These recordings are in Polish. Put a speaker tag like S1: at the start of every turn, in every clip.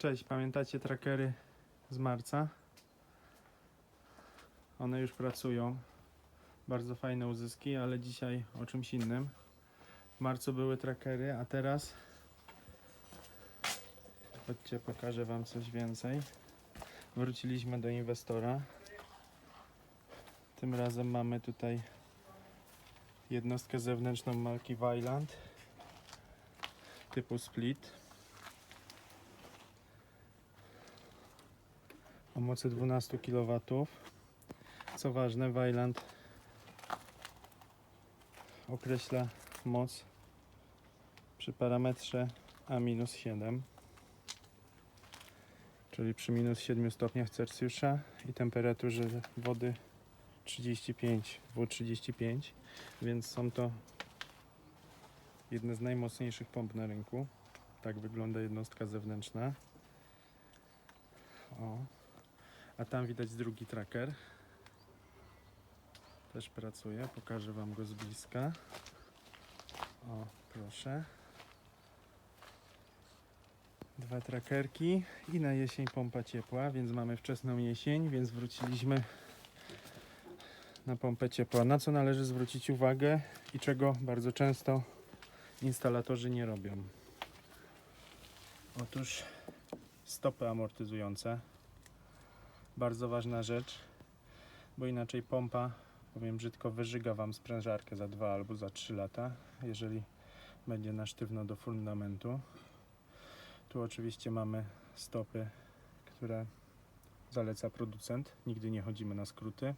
S1: Cześć, pamiętacie trackery z marca? One już pracują. Bardzo fajne uzyski, ale dzisiaj o czymś innym. W marcu były trackery, a teraz chodźcie, pokażę Wam coś więcej. Wróciliśmy do inwestora. Tym razem mamy tutaj jednostkę zewnętrzną marki Wyland typu split. O mocy 12 kW. Co ważne, Wayland określa moc przy parametrze A-7, czyli przy minus 7 stopniach Celsjusza i temperaturze wody 35 W35, więc są to jedne z najmocniejszych pomp na rynku. Tak wygląda jednostka zewnętrzna. O, a tam widać drugi tracker. Też pracuje. Pokażę Wam go z bliska. O, proszę. Dwa trackerki i na jesień pompa ciepła, więc mamy wczesną jesień, więc wróciliśmy na pompę ciepła. Na co należy zwrócić uwagę i czego bardzo często instalatorzy nie robią. Otóż stopy amortyzujące bardzo ważna rzecz, bo inaczej pompa, powiem brzydko, wyżyga Wam sprężarkę za 2 albo za 3 lata, jeżeli będzie na sztywno do fundamentu. Tu oczywiście mamy stopy, które zaleca producent. Nigdy nie chodzimy na skróty.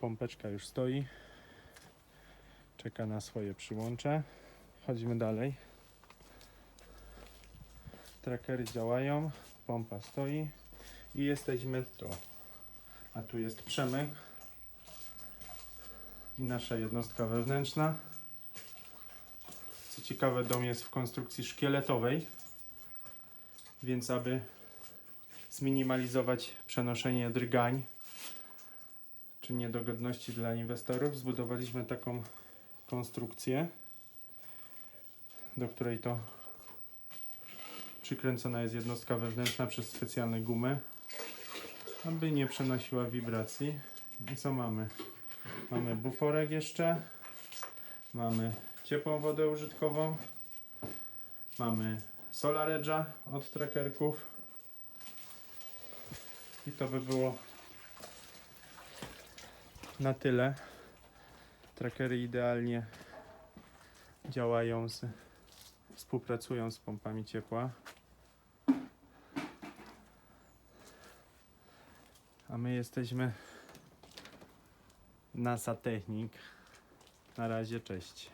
S1: Pompeczka już stoi. Czeka na swoje przyłącze. Chodzimy dalej. Trackery działają, pompa stoi i jesteśmy tu. A tu jest przemyk i nasza jednostka wewnętrzna. Co ciekawe, dom jest w konstrukcji szkieletowej, więc aby zminimalizować przenoszenie drgań czy niedogodności dla inwestorów, zbudowaliśmy taką konstrukcję, do której to przykręcona jest jednostka wewnętrzna przez specjalne gumy aby nie przenosiła wibracji. I co mamy? Mamy buforek jeszcze, mamy ciepłą wodę użytkową, mamy Solar Edge'a od trackerków i to by było na tyle. Trackery idealnie działają, z, współpracują z pompami ciepła. A my jesteśmy NASA Technik. Na razie, cześć.